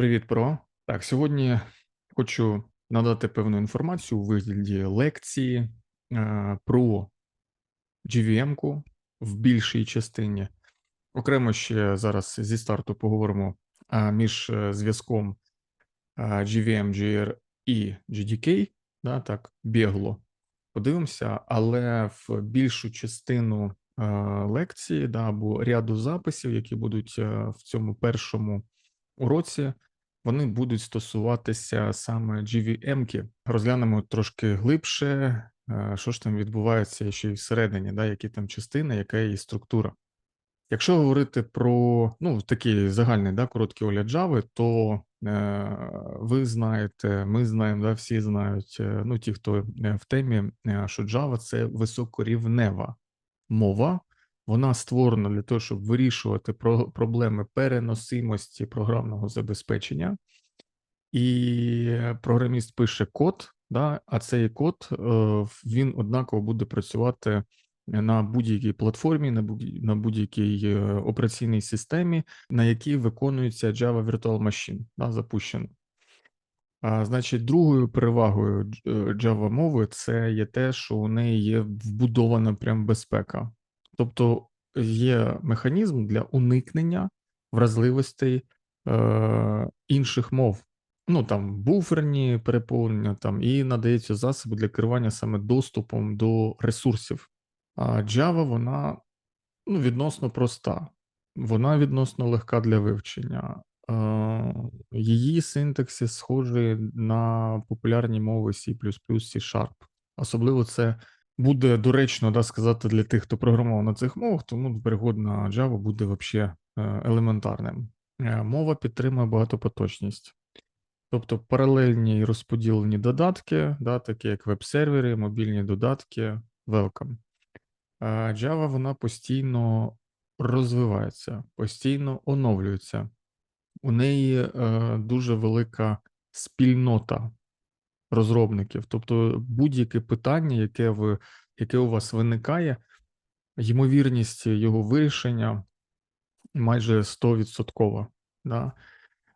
Привіт, Про. Так, сьогодні хочу надати певну інформацію у вигляді лекції е, про GVM-ку в більшій частині. Окремо ще зараз зі старту поговоримо е, між е, зв'язком е, GVM, GR і GDK, да, так, бігло. Подивимося, але в більшу частину е, лекції да, або ряду записів, які будуть е, в цьому першому уроці, вони будуть стосуватися саме GVM-ки. Розглянемо трошки глибше, е, що ж там відбувається ще й всередині, да, які там частини, яка її структура. Якщо говорити про ну, такий загальний да, короткий огляд Java, то е, ви знаєте, ми знаємо, да, всі знають, е, ну ті, хто е, в темі, що Java це високорівнева мова, вона створена для того, щоб вирішувати про проблеми переносимості програмного забезпечення, і програміст пише код, да, а цей код е, він однаково буде працювати на будь-якій платформі, на будь-якій е, операційній системі, на якій виконується Java Virtual Machine, да, запущено. А, значить, другою перевагою е, Java мови це є те, що у неї є вбудована прям безпека. Тобто є механізм для уникнення вразливостей е, інших мов. Ну там буферні переповнення, там і надається засоби для керування саме доступом до ресурсів. А Java, вона ну, відносно проста, вона відносно легка для вивчення. Е, Її синтаксис схожий на популярні мови C++, C-Sharp. Особливо це буде доречно да, сказати для тих, хто програмував на цих мовах, тому переход на Java буде взагалі елементарним. Е, Мова підтримує багатопоточність. Тобто паралельні і розподілені додатки, да, такі як веб-сервери, мобільні додатки, welcome. Java вона постійно розвивається, постійно оновлюється. У неї е, дуже велика спільнота розробників. Тобто, будь-яке питання, яке ви, яке у вас виникає, ймовірність його вирішення майже 100%. Да?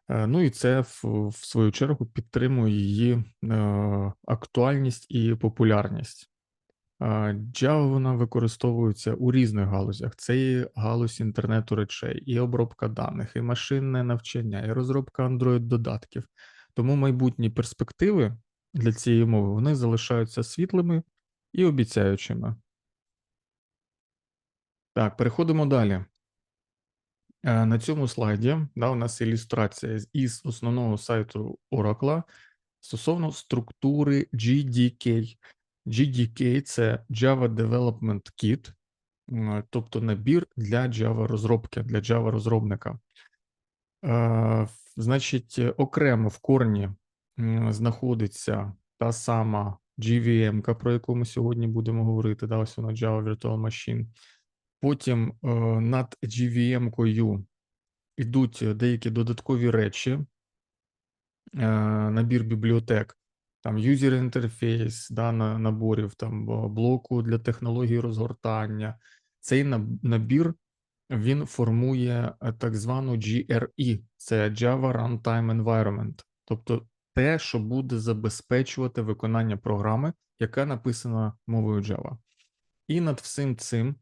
Е, Ну і це в, в свою чергу підтримує її е, актуальність і популярність. А, Java вона використовується у різних галузях. Це і галузь інтернету речей, і обробка даних, і машинне навчання, і розробка Android-додатків. Тому майбутні перспективи для цієї мови вони залишаються світлими і обіцяючими. Так, переходимо далі. Е, На цьому слайді да, у нас ілюстрація із основного сайту Oracle стосовно структури GDK. GDK це Java Development Kit, тобто набір для Java розробки, для Java розробника. Е, Значить, окремо в корні знаходиться та сама GVM, про яку ми сьогодні будемо говорити. Да, ось вона Java Virtual Machine. Потім е, над GVM-кою йдуть е, деякі додаткові речі, е, набір бібліотек, там user interface, да, на- наборів, там блоку для технології розгортання. Цей набір він формує е, так звану GRE, це Java Runtime Environment, тобто те, що буде забезпечувати виконання програми, яка написана мовою Java. І над всім цим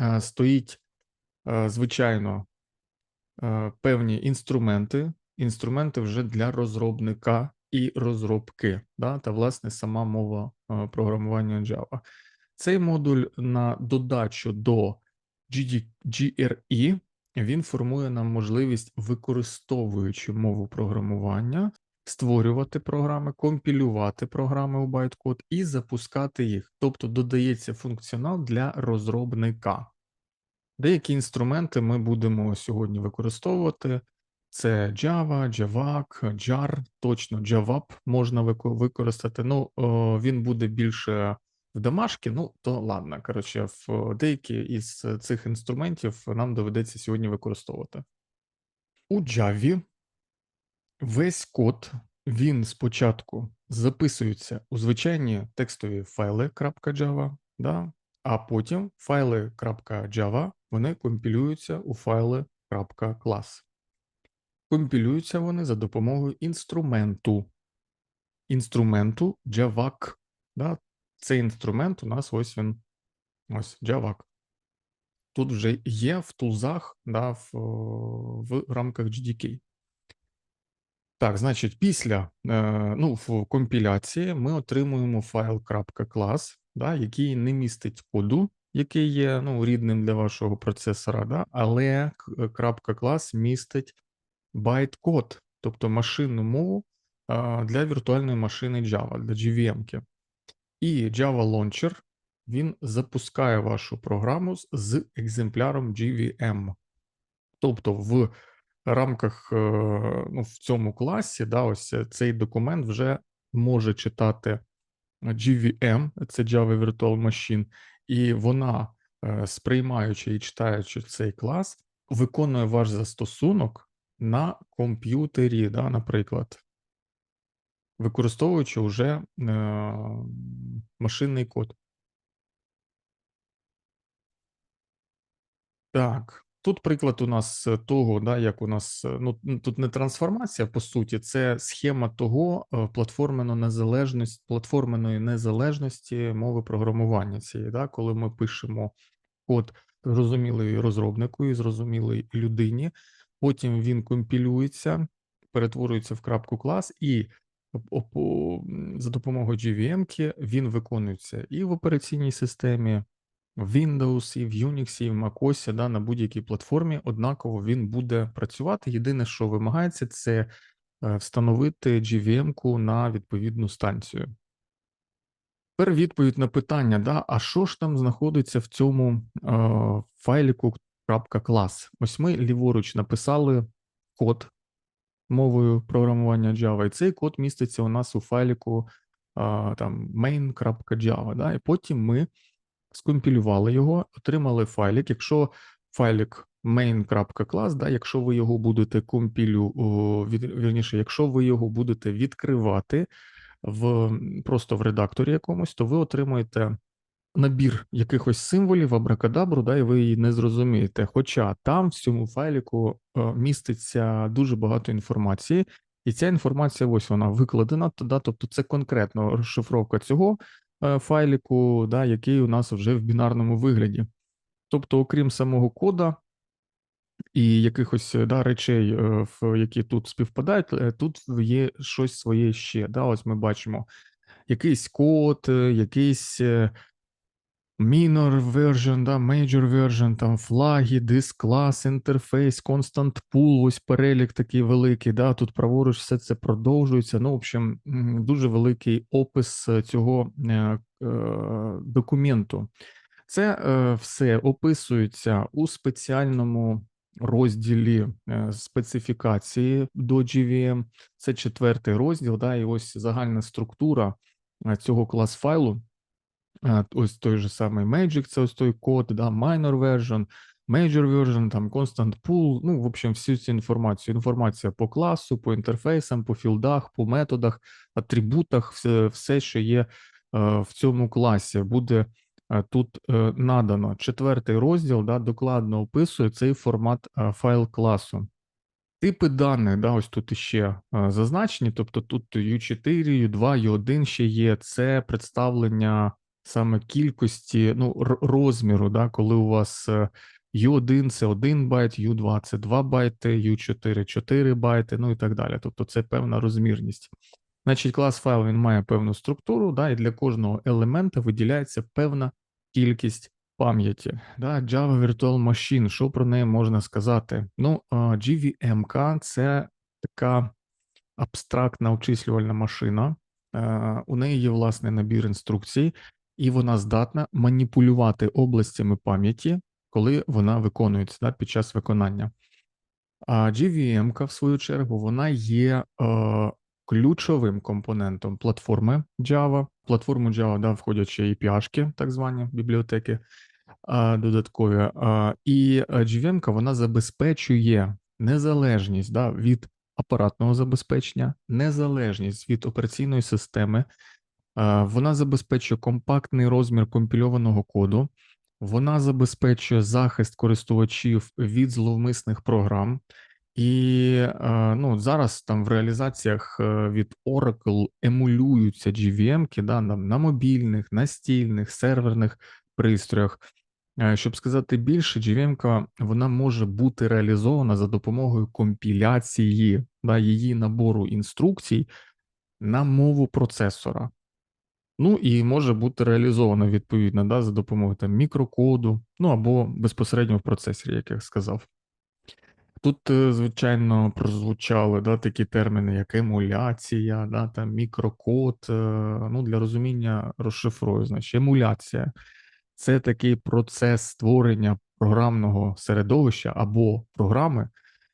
е, стоїть, е, звичайно, е, певні інструменти, інструменти вже для розробника і розробки, да, та власне сама мова програмування Java. Цей модуль на додачу до GRE він формує нам можливість, використовуючи мову програмування, створювати програми, компілювати програми у байткод і запускати їх. Тобто додається функціонал для розробника. Деякі інструменти ми будемо сьогодні використовувати. Це Java, Javac, Jar, точно JavaP можна використати. Ну, він буде більше в домашки, ну то ладно. Коротше, в деякі із цих інструментів нам доведеться сьогодні використовувати. У Java весь код він спочатку записується у звичайні текстові файли .java, да, а потім файли .java вони компілюються у файли компілюються вони за допомогою інструменту. Інструменту Javac. Да? Цей інструмент у нас ось він. Ось Javac. Тут вже є в тулзах, да, в, в рамках GDK. Так, значить, після е, ну, в компіляції ми отримуємо файл .class, да, який не містить коду, який є ну, рідним для вашого процесора, да, але .class містить байт-код, тобто машинну мову е, для віртуальної машини Java, для JVM. -ки. І Java Launcher він запускає вашу програму з екземпляром GVM. Тобто, в рамках е, ну, в цьому класі, да, ось цей документ вже може читати GVM, це Java Virtual Machine, і вона, е, сприймаючи і читаючи цей клас, виконує ваш застосунок на комп'ютері, да, наприклад, використовуючи вже е, машинний код. Так, тут приклад у нас е, того, да, як у нас е, ну тут не трансформація, по суті, це схема того е, платформено незалежність, платформеної незалежності мови програмування цієї, да, коли ми пишемо код зрозумілий розробнику і зрозумілій людині, потім він компілюється, перетворюється в крапку клас, і за допомогою GVM він виконується і в операційній системі в Windows, і в Unix, і в MacOS, да, на будь-якій платформі, однаково він буде працювати. Єдине, що вимагається, це е, встановити GVM-ку на відповідну станцію. Тепер відповідь на питання: да, а що ж там знаходиться в цьому е, файліку .class? Ось ми ліворуч написали код мовою програмування Java, і цей код міститься у нас у файліку е, там main.java. Да, І потім ми скомпілювали його, отримали файлик. Якщо файлик main.class, да, якщо ви його будете компілю, вірніше, якщо ви його будете відкривати в просто в редакторі якомусь, то ви отримаєте набір якихось символів абракадабру, да, і ви її не зрозумієте. Хоча там в цьому файліку міститься дуже багато інформації. І ця інформація, ось вона викладена, да, тобто це конкретно розшифровка цього файліку, да, який у нас вже в бінарному вигляді. Тобто, окрім самого кода і якихось е, да, речей, е, які тут співпадають, тут є щось своє ще. Да, Ось ми бачимо якийсь код, якийсь minor version, да, major version, там флаги, диск клас, інтерфейс, constant pool, ось перелік такий великий. Да, Тут праворуч все це продовжується. Ну, в общем, дуже великий опис цього е, е, документу. Це е, все описується у спеціальному розділі е, специфікації до GVM. Це четвертий розділ, да, і ось загальна структура е, цього клас файлу. Ось той же самий Magic, це ось той код, да, minor version, major version, там constant pool, ну, в общем, всю цю інформацію. Інформація по класу, по інтерфейсам, по філдах, по методах, атрибутах, все, все що є е, в цьому класі, буде е, тут е, надано. Четвертий розділ да, докладно описує цей формат файл класу. Типи даних, да, ось тут іще зазначені, тобто тут U4, U2, U1 ще є, це представлення саме кількості, ну, розміру, да, коли у вас U1 е, це 1 байт, U2 це 2 байти, U4 4 байти, ну і так далі. Тобто це певна розмірність. Значить, клас файл він має певну структуру, да, і для кожного елемента виділяється певна кількість пам'яті. Да, Java Virtual Machine, що про неї можна сказати? Ну, GVM це така абстрактна обчислювальна машина. У неї є власний набір інструкцій, і вона здатна маніпулювати областями пам'яті, коли вона виконується да, під час виконання. А GVM, в свою чергу, вона є е, ключовим компонентом платформи Java. Платформу Java да, входять ще API, так звані бібліотеки е, додаткові. Е, і GVM вона забезпечує незалежність да, від апаратного забезпечення, незалежність від операційної системи. Вона забезпечує компактний розмір компільованого коду, вона забезпечує захист користувачів від зловмисних програм, І, е, ну, зараз там в реалізаціях, е, від Oracle емулюються GVM-ки, да, на мобільних, настільних, серверних пристроях. Е, щоб сказати більше, GVM-ка, вона може бути реалізована за допомогою компіляції, да, її набору інструкцій на мову процесора. Ну, і може бути реалізована відповідно, да, за допомогою там мікрокоду, ну або безпосередньо в процесорі, як я сказав. Тут, е, звичайно, прозвучали да, такі терміни, як емуляція, да, там мікрокод. е, Ну, для розуміння розшифрую, значить, емуляція це такий процес створення програмного середовища або програми,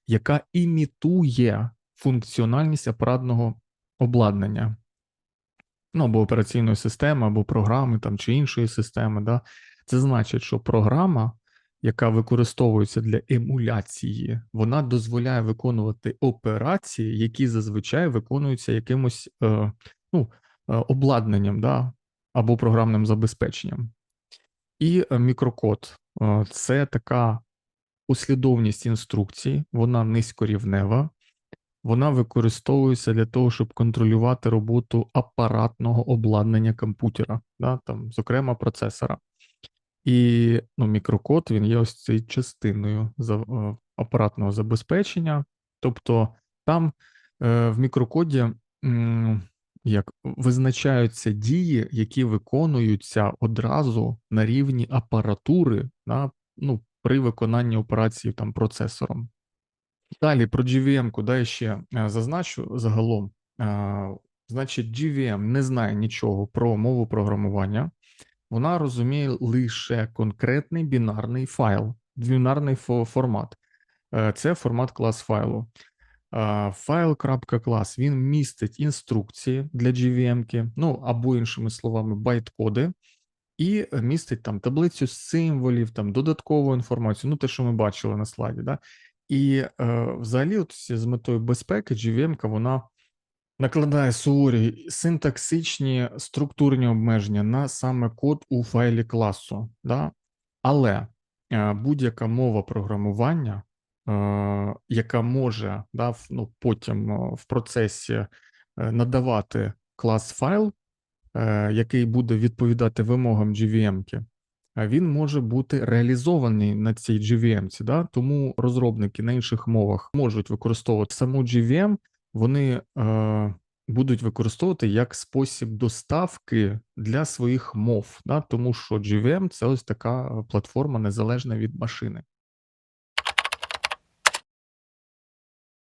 яка імітує функціональність апаратного обладнання. Ну, або операційної системи, або програми там чи іншої системи. Да? Це значить, що програма, яка використовується для емуляції, вона дозволяє виконувати операції, які зазвичай виконуються якимось е, ну, е, обладнанням, да? або програмним забезпеченням. І е, мікрокод е, це така послідовність інструкцій, вона низькорівнева, вона використовується для того, щоб контролювати роботу апаратного обладнання комп'ютера, да, там, зокрема процесора. І ну, мікрокод він є ось цією частиною за, е, апаратного забезпечення. Тобто там е, в мікрокоді м, як визначаються дії, які виконуються одразу на рівні апаратури да, ну, при виконанні операції там процесором. Далі про GVM, да, я ще е, зазначу загалом. Е, Значить, GVM не знає нічого про мову програмування, вона розуміє лише конкретний бінарний файл, бінарний формат. Е, Це формат клас файлу. Файл.клас він містить інструкції для GVM, ну або іншими словами, байт-коди, і містить там таблицю символів, там додаткову інформацію, ну те, що ми бачили на слайді. Да? І е, взагалі, от з метою безпеки, GVM вона накладає суворі синтаксичні структурні обмеження на саме код у файлі класу. Да? Але е, будь-яка мова програмування, е, яка може да, ну, потім е, в процесі е, надавати клас файл, е, який буде відповідати вимогам GVM-ки, він може бути реалізований на цій GVM, да? тому розробники на інших мовах можуть використовувати саму GVM, вони е, будуть використовувати як спосіб доставки для своїх мов, да? тому що GVM – це ось така платформа незалежна від машини.